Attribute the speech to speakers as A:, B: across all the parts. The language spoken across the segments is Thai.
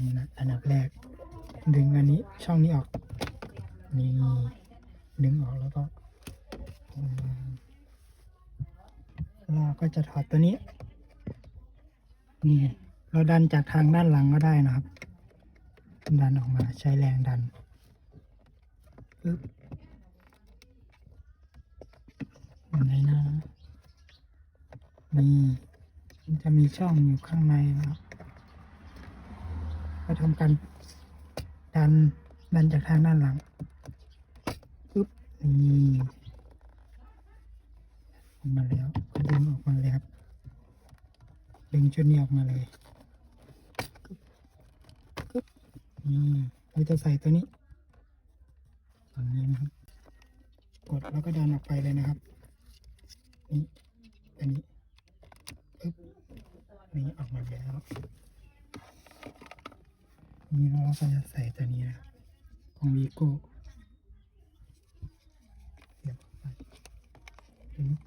A: นี่นะอันดับแรก ดึงอันนี้ช่องนี้ออก นี่ดึงออกแล้วก็เราก็จะถอดตัวนี้ นี่เราดันจากทางด้านหลังก็ได้นะครับ ดันออกมาใช้แรงดันปึ๊บไงนะนี่มันจะมีช่องอยู่ข้างในนะครับ ก็ทำการดันดันจากทางด้านหลังปึ๊บนี่ออกมาแล้วดึงออกมาเลยครับดึงชุดนี้ออกมาเลยกึ๊บนี่เราจะใส่ตัวนี้ฝั่งนี้นะครับ กดแล้วก็ดันออกไปเลยนะครับนี่อันนี้ปึ๊บนี่ออกมาแล้ว นี่เราก็จะใส่ตัวนี้นะครับของวีโก้เสียบไปปึ๊บ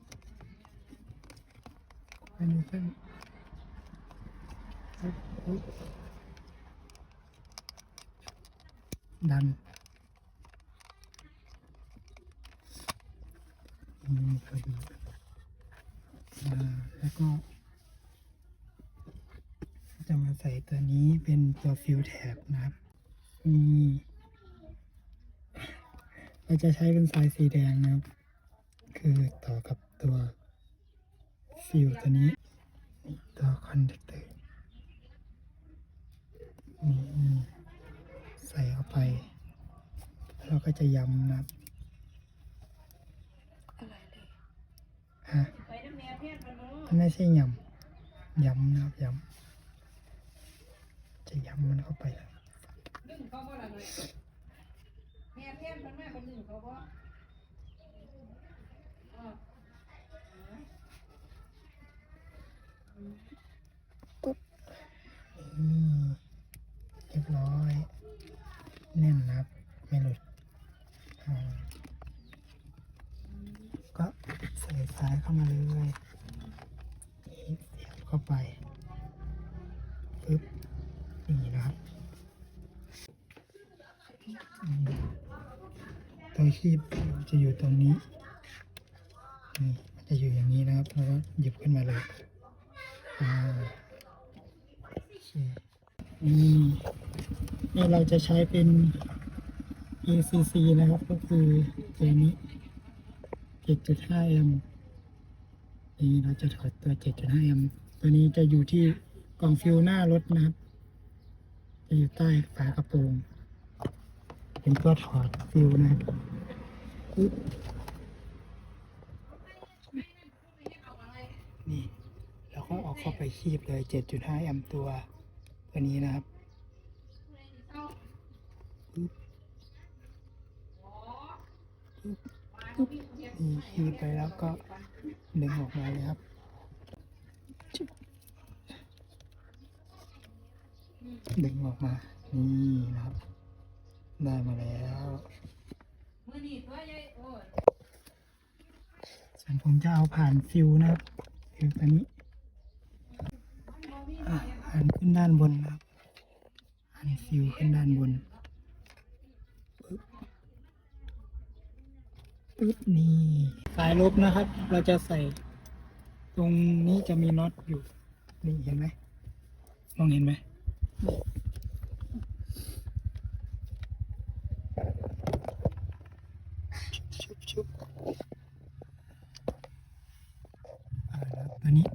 A: ไปนเส้นดันนี่พอดีอ่าแล้วก็ จะมาใส่ตัวนี้เป็นตัวฟิลแท็บนะครับนี่เราจะใช้เป็นสายสีแดงนะครับ คือต่อกับตัวฟิลตัวนี้นี่ตัวคอนแทคเตอร์นี่ใส่เข้าไปแล้วเราก็จะย้ำนะครับฮะมันไม่ใช่ย้ำย้ำนะครับย้ำ จะย้ำมันเข้าไป
B: ดึงเขาบ่ล่ะเลยแม่เทียนเพิ่นมาเพิ่นดึงเขาบ่เออ
A: นี่เรียบร้อย แน่นนะครับ ไม่หลุดอ่าก็ใส่สายเข้ามาเลยนี่เสียบเข้าไปปึ๊บนี่นะครับนี่ ตัวคีบจะอยู่ตรงนี้นี่มันจะอยู่อย่างนี้นะครับแล้วก็หยิบขึ้นมาเลยอ่าอเคนี่นี่เราจะใช้เป็น ACC นะครับ ก็คือตัวนี้ 7.5แอมนี่เราจะถอดตัว 7.5แอมตัวนี้จะอยู่ที่กล่องฟิวหน้ารถนะครับ จะอยู่ใต้ฝากระโปรง เป็นตัวถอดฟิวนะครับนี่แล้วก็เอาเข้าไปคีบเลย 7.5 แอมป์ตัว ตัวนี้นะครับปึ๊บปึ๊บปึ๊บนี่คีบไปแล้วก็ดึงออกมาเลยครับดึงออกมา นี่นะครับ ได้มาแล้ว
B: มื้อนี้ตัวใหญ่โอ้ย
A: ส่วนผมจะเอาผ่านฟิวนะครับฟิวตัวนี้
B: บ่มี
A: อะหันขึ้นด้านบนนะครับหันฟิวขึ้นด้านบนปึ๊บปึ๊บนี่สายลบนะครับ เราจะใส่ ตรงนี้จะมีน็อตอยู่ นี่เห็นไหมมองเห็นไหมชุบชุบ ตัวนี้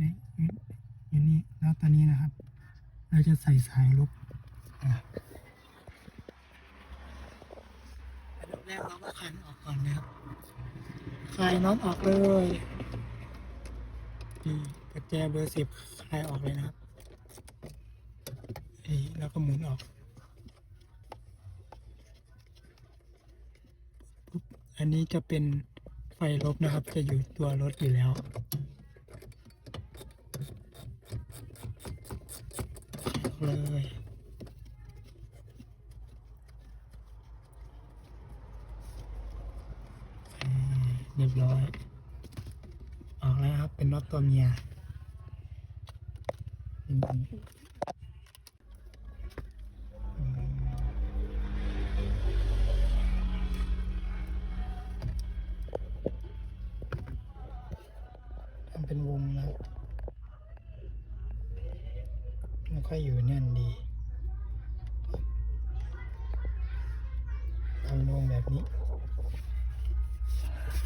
A: นี่นี่อยู่นี่แล้วตอนนี้นะครับ เราจะใส่สายลบอันดับแรกเราก็คันออกก่อนนะครับคลายน็อตออกเลยนี่กระแจเบอร์สิบคลายออกเลยนะครับนี่แล้วก็หมุนออกอันนี้จะเป็น ไฟลบนะครับ จะอยู่ตัวรถอยู่แล้ว เลยเรียบร้อย ออกแล้วครับ เป็นน็อตตัวเมีย ไม่ค่อยอยู่แน่นดีทำวงแบบนี้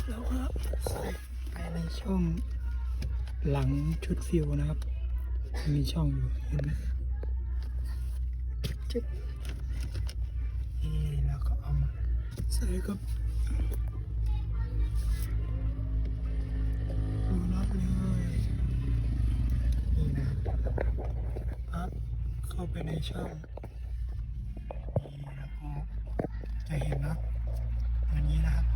A: แล้วก็ใส่ไปในช่องหลังชุดฟิวนะครับ มีช่องอยู่เห็นไหมจึ๊บนี่แล้วก็เอามาใส่กับดูนับเลยนี่นะครับปั๊บ เข้าไปในช่องนี่แล้วก็จะเห็นนะตัวนี้นะครับ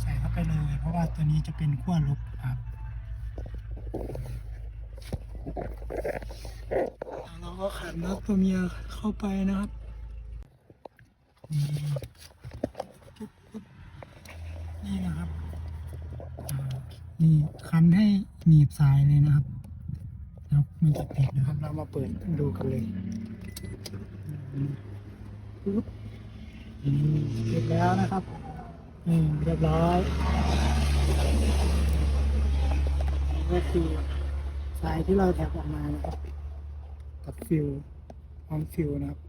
A: ใส่เข้าไปเลย เพราะว่าตัวนี้จะเป็นขั้วลบครับแล้วเราก็ขันน็อตตัวเมียเข้าไปนะครับนี่จุ๊บปุ๊บนี่นะครับอ่านี่คันให้หนีบสายเลยนะครับ แล้วมันจะติดนะครับ เรามาเปิดดูกันเลยปุ๊บเสร็จแล้วนะครับอืมเรียบร้อยนี่ก็คือสายที่เราแถบออกมานะครับ กับฟิวพร้อมฟิวนะครับ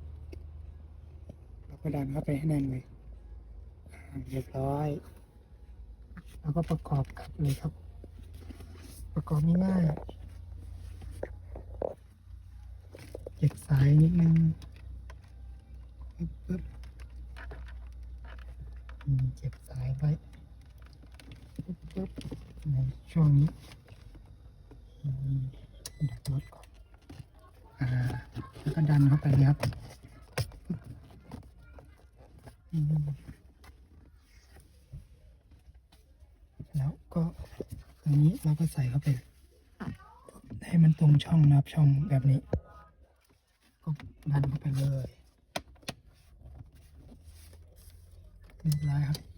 A: เราก็ดันเข้าไปให้แน่นเลยเรียบร้อยแล้วก็ประกอบกับเลยครับ ประกอบง่ายๆ เก็บสายนิดนึงปึ๊บปึ๊บอืมเก็บสายไว้ปึ๊บปึ๊บในช่วงนี้อืมดับรถก่อนอ่าแล้วก็ดันเข้าไปเลยครับอืมแล้วก็ตรงนี้เราก็ใส่เข้าไป ให้มันตรงช่องนะครับช่องแบบนี้ ก็ดันเข้าไปเลยเรียบร้อยครับ